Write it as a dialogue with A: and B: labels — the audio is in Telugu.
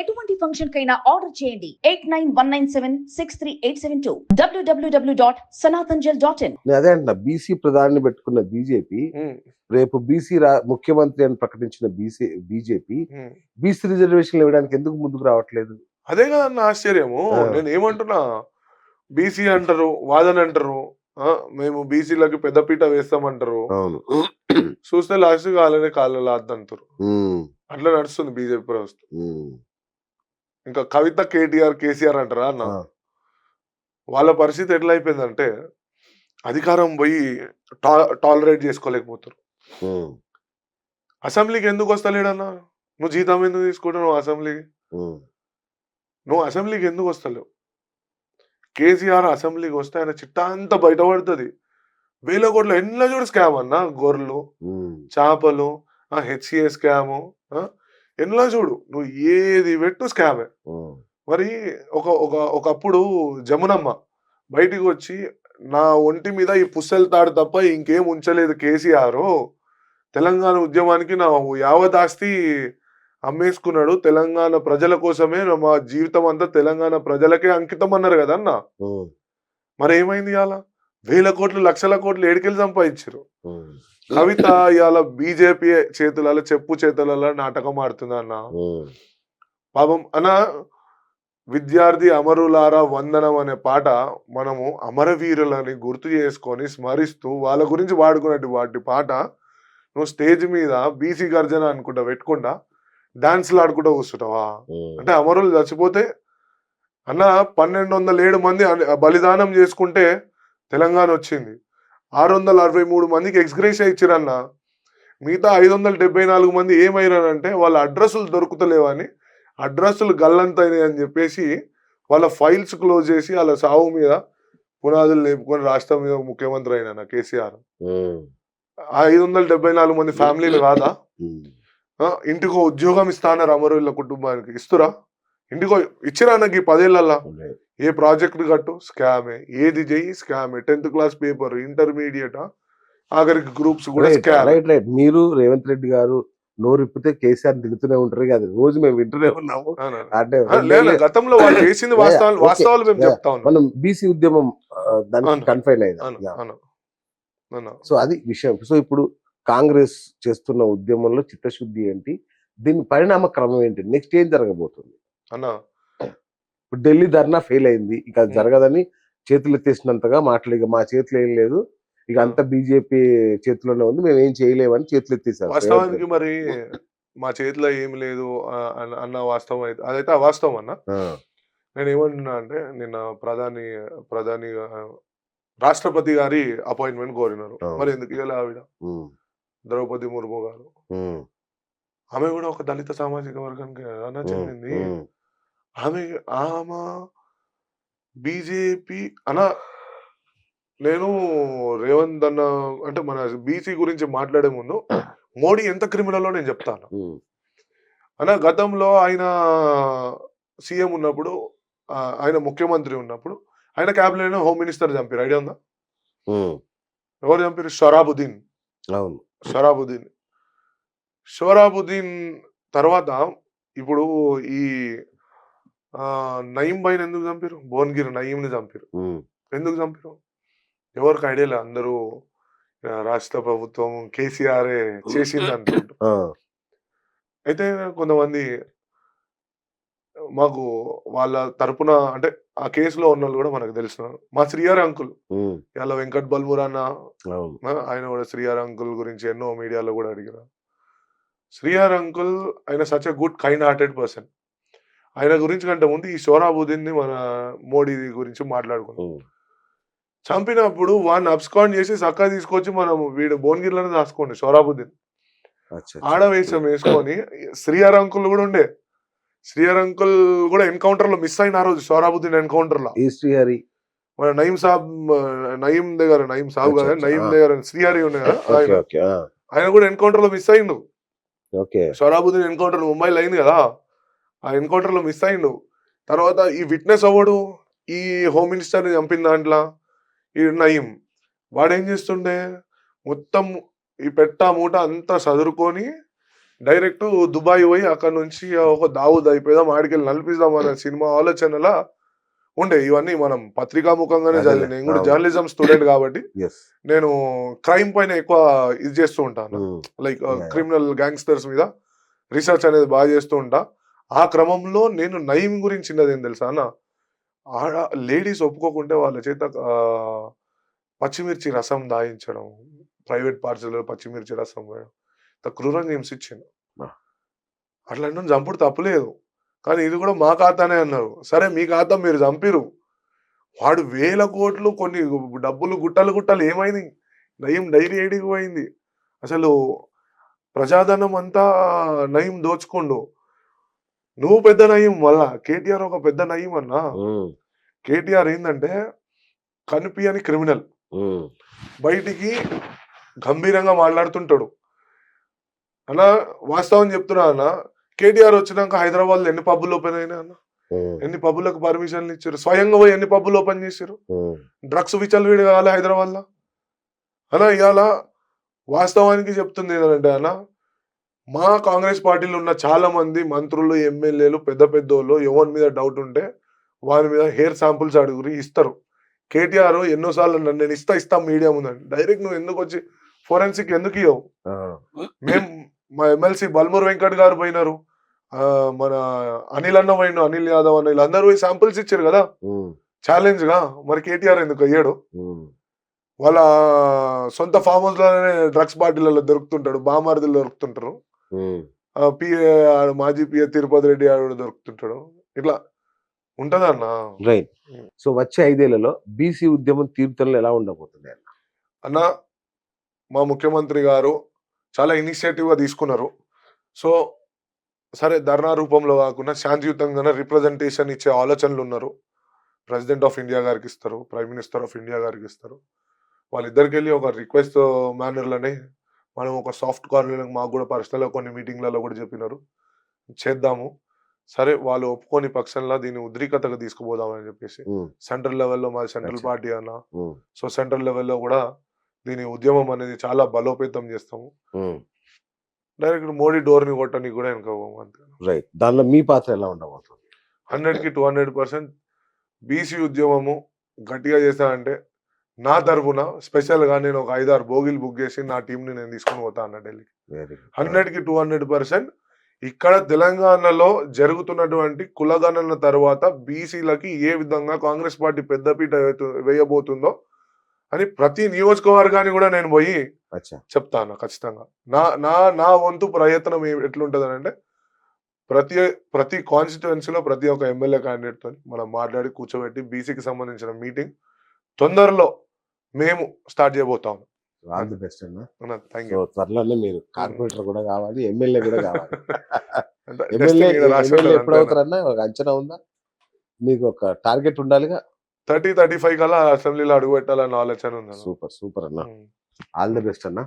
A: ఎటువంటి ఫంక్షన్ కైనా ఆర్డర్ చేయండి. Eight nine one nine seven six three eight seven two. డబ్ల్యూడబ్ల్యూడబ్ల్యూ డాట్ సనాతన్జల్ డాట్ ఇన్.
B: అదే అంటున్నా బీసీ ప్రధాని పెట్టుకున్న బీజేపీ రేపు బీసీ ముఖ్యమంత్రి అని ప్రకటించిన బీసీ బీజేపీ. బీసీ రిజర్వేషన్లు ఇవ్వడానికి ఎందుకు ముందుకు రావట్లేదు?
C: అదే కదా నా ఆశ్చర్యము. నేను ఏమంటున్నా బీసీ అంటారు వాదన అంటారు మేము బీసీలకి పెద్దపీట వేస్తామంటారు.
B: అవును.
C: చూస్తే లాస్ట్ కాలనే కాళ్ళ
B: ఉమ్,
C: అట్లా నడుస్తుంది బీజేపీ ప్రభుత్వం. ఇంకా కవిత కేటీఆర్ కేసీఆర్ అంటారా అన్న? వాళ్ళ పరిస్థితి ఎట్లా అయిపోయిందంటే అధికారం పోయి టాలరేట్ చేసుకోలేకపోతారు. అసెంబ్లీకి ఎందుకు వస్తలేడన్నా? నువ్వు జీతం ఎందుకు తీసుకుంటావు అసెంబ్లీకి?
B: ఉమ్,
C: నువ్వు అసెంబ్లీకి ఎందుకు వస్తలేవు? కేసీఆర్ అసెంబ్లీకి వస్తే ఆయన చిట్టా అంతా బయటపడుతుంది. వేల కోట్ల ఎన్నో చూడు స్కామ్ అన్న గొర్రెలు చేపలు హెచ్సిఏ స్కాము ఎన్నో చూడు నువ్వు ఏది పెట్టు స్కామే మరి ఒక ఒక ఒకప్పుడు జమునమ్మ బయటికి వచ్చి నా ఒంటి మీద ఈ పుస్తెల తాడు తప్ప ఇంకేం ఉంచలేదు కేసీఆర్. తెలంగాణ ఉద్యమానికి నా యావత్ ఆస్తి అమ్మేసుకున్నాడు. తెలంగాణ ప్రజల కోసమే మా జీవితం అంతా తెలంగాణ ప్రజలకే అంకితం అన్నారు కదా అన్న. మరి ఏమైంది ఇవాళ వేల కోట్లు లక్షల కోట్లు ఏడికెళ్ళి సంపాదించారు కవిత ఇవాళ బీజేపీ చేతులలో చెప్పు చేతులలో నాటకం ఆడుతుంది అన్న.
B: ఉమ్,
C: పాపం అన్న విద్యార్థి అమరులారా వందనం అనే పాట మనము అమరవీరులని గుర్తు చేసుకొని స్మరిస్తూ వాళ్ళ గురించి వాడుకున్నట్టు వాటి పాట నువ్వు స్టేజ్ మీద బీసీ గర్జన అనుకుంటా పెట్టుకుంటా డాన్స్లు ఆడుకుంటా కూర్చుంటావా? అంటే అమరులు చచ్చిపోతే అన్న పన్నెండు వందల ఏడు మంది బలిదానం చేసుకుంటే తెలంగాణ వచ్చింది. ఆరు వందల అరవై మూడు మందికి ఎక్స్గ్రేషియా ఇచ్చిరన్న మిగతా ఐదు వందల డెబ్బై నాలుగు మంది ఏమైనారంటే వాళ్ళ అడ్రస్సులు దొరుకుతలేవని అడ్రస్సులు గల్లంతైనాయి అని చెప్పేసి వాళ్ళ ఫైల్స్ క్లోజ్ చేసి వాళ్ళ సావు మీద పునాదులు లేపుకొని రాష్ట్రం మీద ముఖ్యమంత్రి అయినా కేసీఆర్. ఐదు వందల డెబ్బై నాలుగు మంది ఫ్యామిలీలు కాదా ఇంటికో ఉద్యోగం ఇస్తాన్నారు అమరుల కుటుంబానికి. ఇస్తురా? ఇంటికో ఇచ్చిరా నాకు ఈ పదేళ్ళల్లా. ఏ ప్రాజెక్ట్ కట్టు? స్కామే. ఏది చెయ్యి? స్కామే. Tenth class paper intermediate? ఆఖరికి గ్రూప్స్ కూడా
B: రైట్
C: స్కామ్.
B: Right right. మీరు రేవంత్ రెడ్డి గారు నోరు ఇప్పితే కేసీఆర్ తిడుతూనే ఉంటారు కదా. రోజు మేము వింటూనే ఉన్నాము. అంటే
C: గతంలో వాళ్ళు చేసింది వాస్తవాలు. వాస్తవాలు మేము. చెప్తా
B: మనం బీసీ ఉద్యమం దానికి. కన్ఫైన్ అయింది. సో అది విషయం. సో ఇప్పుడు కాంగ్రెస్ చేస్తున్న ఉద్యమంలో చిత్తశుద్ధి ఏంటి? దీని పరిణామ క్రమం ఏంటి? నెక్స్ట్ ఏం జరగబోతుంది?
C: అన్న?
B: ఇప్పుడు ఢిల్లీ ధర్నా ఫెయిల్ అయింది. ఇక అది. జరగదని చేతులు ఎత్తేసినంతగా మాటలు ఇక మా చేతిలో ఏం లేదు. ఇక అంతా బీజేపీ చేతిలోనే ఉంది. మేము ఏం చేయలేమని చేతులు ఎత్తేసారు.
C: వాస్తవానికి మరి మా చేతిలో ఏం లేదు అన్న- వాస్తవం అయితే అదైతే అవాస్తవం అన్న. నేను ఏమంటున్నా అంటే నిన్న ప్రధాని ప్రధాని రాష్ట్రపతి గారి అపాయింట్మెంట్ కోరినారు. మరి ఎందుకు ఇవ్వాలి ఆవిడ? ద్రౌపది ముర్ము గారు. ఆమె కూడా ఒక దళిత సామాజిక వర్గానికి అన్న చెందింది. ఆమె ఆమె బీజేపీ అన్న నేను రేవంత్ అన్న అంటే మన బీసీ గురించి మాట్లాడే ముందు మోడీ ఎంత క్రిమినల్లో నేను చెప్తాను. అన్న గతంలో ఆయన సీఎం ఉన్నప్పుడు ఆయన ముఖ్యమంత్రి ఉన్నప్పుడు ఆయన క్యాబినెట్ హోమ్ మినిస్టర్ చంపారు ఐడియా ఉందా? ఎవరు చంపారు షరాబుద్దీన్.
B: అవును.
C: షరాబుద్దీన్. షోరాబుద్దీన్ తర్వాత ఇప్పుడు ఈ నయీం బైన్ ఎందుకు చంపారు భువన్గిరి నయీంని చంపారు ఎందుకు చంపారు ఎవరికి ఐడియా లేదు. అందరూ రాష్ట్ర ప్రభుత్వం కేసీఆర్ చేసింది అనుకుంటారు
B: ఆ,
C: అయితే కొంతమంది మాకు వాళ్ళ తరపున అంటే ఆ కేసులో ఉన్న వాళ్ళు కూడా మనకు తెలిసిన మా శ్రీయార్ అంకుల్. ఇలా వెంకట్ బల్మురా అన్న ఆయన కూడా శ్రీయార్ అంకుల్ గురించి ఎన్నో మీడియాలో కూడా అడిగారు శ్రీయార్ అంకుల్ ఆయన such a good kind hearted person ఆయన గురించి కంటే ముందు ఈ షోరాబుద్దీన్ని మన మోడీ గురించి మాట్లాడుకున్నాం. చంపినప్పుడు వాడిని అబ్స్కాండ్ చేసి చక్కగా తీసుకొచ్చి మనం వీడు భువనగిరిలోనే దాచుకోండి
B: అచ్చా.
C: ఆడవేషం వేసుకొని శ్రీయార్ అంకుల్ కూడా ఉండే. శ్రీయార్ అంకుల్ కూడా ఎన్కౌంటర్లో మిస్ అయిన ఆ రోజు షోరాబుద్దీన్
B: ఎన్కౌంటర్లో శ్రీహరి
C: మన నయీం సాబ్ నయీం దగ్గర నయీం సాబ్ కదా నయీం. దగ్గర శ్రీహరి ఉండే ఆయన. కూడా ఎన్కౌంటర్లో మిస్ అయిండు.
B: ఓకే.
C: షరాబుద్దీన్ ఎన్కౌంటర్ ముంబైలో అయింది కదా. ఆ ఎన్కౌంటర్లో మిస్ అయిండు తర్వాత ఈ విట్నెస్ అవ్వడు ఈ హోమ్ మినిస్టర్ని చంపిన దాంట్లో ఈ నయీం. వాడు ఏం చేస్తుండే? మొత్తం ఈ పెట్ట మూట అంతా చదురుకొని డైరెక్ట్ దుబాయ్ పోయి అక్కడ నుంచి ఒక దావుద్ అయిపోదాం ఆడికెళ్ళి నలిపిద్దాం అనే సినిమా ఆలోచనలా ఉండే. ఇవన్నీ మనం పత్రికా ముఖంగానే
B: అదేలే,
C: చదివి నేను కూడా. జర్నలిజం స్టూడెంట్ కాబట్టి నేను క్రైమ్ పైన ఎక్కువ ఇది చేస్తూ ఉంటాను. Like
B: Yeah, yeah.
C: Criminal gangsters మీద రీసెర్చ్ అనేది బాగా చేస్తూ ఉంటా. ఆ క్రమంలో నేను నయం గురించి ఏం తెలుసా అన్న? ఆడ లేడీస్ ఒప్పుకోకుంటే వాళ్ళ చేత పచ్చిమిర్చి రసం దాయించడం ప్రైవేట్ పార్సల్ పచ్చిమిర్చి రసం ఇంత క్రూరంగా హింసించింది
B: Ah.
C: అట్లా చంపుడు తప్పులేదు కానీ ఇది కూడా మా ఖాతానే అన్నారు. సరే మీ ఖాతా మీరు చంపిరు వాడు వేల కోట్లు కొన్ని డబ్బులు గుట్టలు గుట్టలు ఏమైంది? నయం డైరీ ఏడికి పోయింది. అసలు ప్రజాధనం అంతా నయం దోచుకోండు. నువ్వు పెద్ద నయం మళ్ళా కేటీఆర్ ఒక పెద్ద నయం అన్నా. కేటీఆర్ ఏంటంటే కనిపియని క్రిమినల్. బయటికి గంభీరంగా మాట్లాడుతుంటాడు. అన్న వాస్తవం చెప్తున్నా అన్న కేటీఆర్ వచ్చినాక హైదరాబాద్లో ఎన్ని పబ్బులు ఓపెన్ అయినాయి అన్న? ఎన్ని పబ్బులకు పర్మిషన్లు ఇచ్చారు? స్వయంగా పోయి ఎన్ని పబ్బులు ఓపెన్ చేశారు? డ్రగ్స్ విచలవిడి కావాలి హైదరాబాద్లో అన్న ఇవాళ వాస్తవానికి చెప్తుంది ఏంటంటే అన్న మా కాంగ్రెస్ పార్టీలో ఉన్న చాలా మంది మంత్రులు ఎమ్మెల్యేలు పెద్ద పెద్దోళ్ళు ఎవరి మీద డౌట్ ఉంటే వారి మీద హెయిర్ శాంపుల్స్ అడుగురి ఇస్తారు. కేటీఆర్ ఎన్నోసార్లు నన్ను నేను ఇస్తా ఇస్తా మీడియా ఉందండి డైరెక్ట్ నువ్వు ఎందుకు వచ్చి ఫోరెన్సిక్ ఎందుకు ఇవ్వవు మేము మా ఎమ్మెల్సీ బల్మూర్ వెంకట్ గారు పోయినారు. మన అనిల్ అన్న పోయిన అనిల్ యాదవ్ అన్న వీళ్ళందరూ పోయి శాంపుల్స్ ఇచ్చారు కదా? ఛాలెంజ్గా మరి కేటీఆర్ ఎందుకు అయ్యాడు? వాళ్ళ సొంత ఫామ్ హౌస్లోనే డ్రగ్స్ బాటిల్లో దొరుకుతుంటాడు బామార్దులు దొరుకుతుంటారు. ఆడు మాజీ పిఏ తిరుపతి రెడ్డి ఆడు దొరుకుతుంటాడు. ఇట్లా ఉంటదన్న
B: రైట్. సో వచ్చే ఐదేళ్ళలో బీసీ ఉద్యమం తీర్థంలో ఎలా ఉండబోతుంది అన్న?
C: అన్న మా ముఖ్యమంత్రి గారు చాలా ఇనిషియేటివ్గా తీసుకున్నారు. సో సరే ధర్నా రూపంలో కాకుండా శాంతియుతంగా రిప్రజెంటేషన్ ఇచ్చే ఆలోచనలు ఉన్నారు. ప్రెసిడెంట్ ఆఫ్ ఇండియా గారికి ఇస్తారు ప్రైమ్ మినిస్టర్ ఆఫ్ ఇండియా గారికి ఇస్తారు. వాళ్ళిద్దరికి వెళ్ళి ఒక రిక్వెస్ట్ మేనర్లోనే మనం ఒక సాఫ్ట్ కార్నర్ మాకు కూడా పర్సనల్గా కొన్ని మీటింగ్లలో కూడా చెప్పినారు. చేద్దాము. సరే వాళ్ళు ఒప్పుకొని పక్షంలో దీన్ని ఉద్రిక్తతగా తీసుకుపోదామని చెప్పేసి సెంట్రల్ లెవెల్లో మాది సెంట్రల్. పార్టీ అన్న. సో సెంట్రల్ లెవెల్లో కూడా దీని ఉద్యమం అనేది చాలా బలోపేతం చేస్తాము. డైరెక్ట్ మోడీ డోర్ని కొట్టడానికి కూడా వెనక పోము అంతే.
B: రైట్. దానిలో మీ పాత్ర ఎలా ఉండబోతుంది?
C: హండ్రెడ్కి టూ హండ్రెడ్ పర్సెంట్ బీసీ ఉద్యమము గట్టిగా చేశానంటే నా తరఫున స్పెషల్గా నేను ఒక ఐదారు బోగిలు బుక్ చేసి నా టీం ని నేను తీసుకొని పోతా అన్న ఢిల్లీకి.
B: వెరీ
C: హండ్రెడ్కి టూ హండ్రెడ్ పర్సెంట్ ఇక్కడ తెలంగాణలో జరుగుతున్నటువంటి కులగణన తర్వాత బీసీలకి ఏ విధంగా కాంగ్రెస్ పార్టీ పెద్దపీట వేయబోతుందో అని ప్రతి నియోజకవర్గాన్ని కూడా నేను పోయి చెప్తాను ఖచ్చితంగా. నా నా నా వంతు ప్రయత్నం ఎట్లుంటది అంటే ప్రతి ప్రతి కాన్స్టిట్యువెన్సీలో ప్రతి ఒక్క ఎమ్మెల్యే క్యాండిడేట్తో మనం మాట్లాడి కూర్చోబెట్టి బీసీకి సంబంధించిన మీటింగ్ తొందరలో మేము స్టార్ట్ చేయబోతాం
B: ఆల్ ది బెస్ట్ అన్న.
C: థ్యాంక్
B: సో
C: యూ
B: త్వరలోనే మీరు కార్పొరేటర్ కూడా కావాలి ఎమ్మెల్యే కూడా కావాలి. ఎమ్మెల్యే ఎమ్మెల్యే ఎప్పుడు అవుతారన్నా ఒక అంచనా ఉందా? మీకు ఒక టార్గెట్ ఉండాలిగా?
C: థర్టీ థర్టీ ఫైవ్ కల్లా అసెంబ్లీలో అడుగు పెట్టాలన్న ఆలోచన ఉంది
B: సూపర్ సూపర్ అన్న. ఆల్ ది బెస్ట్ అన్న.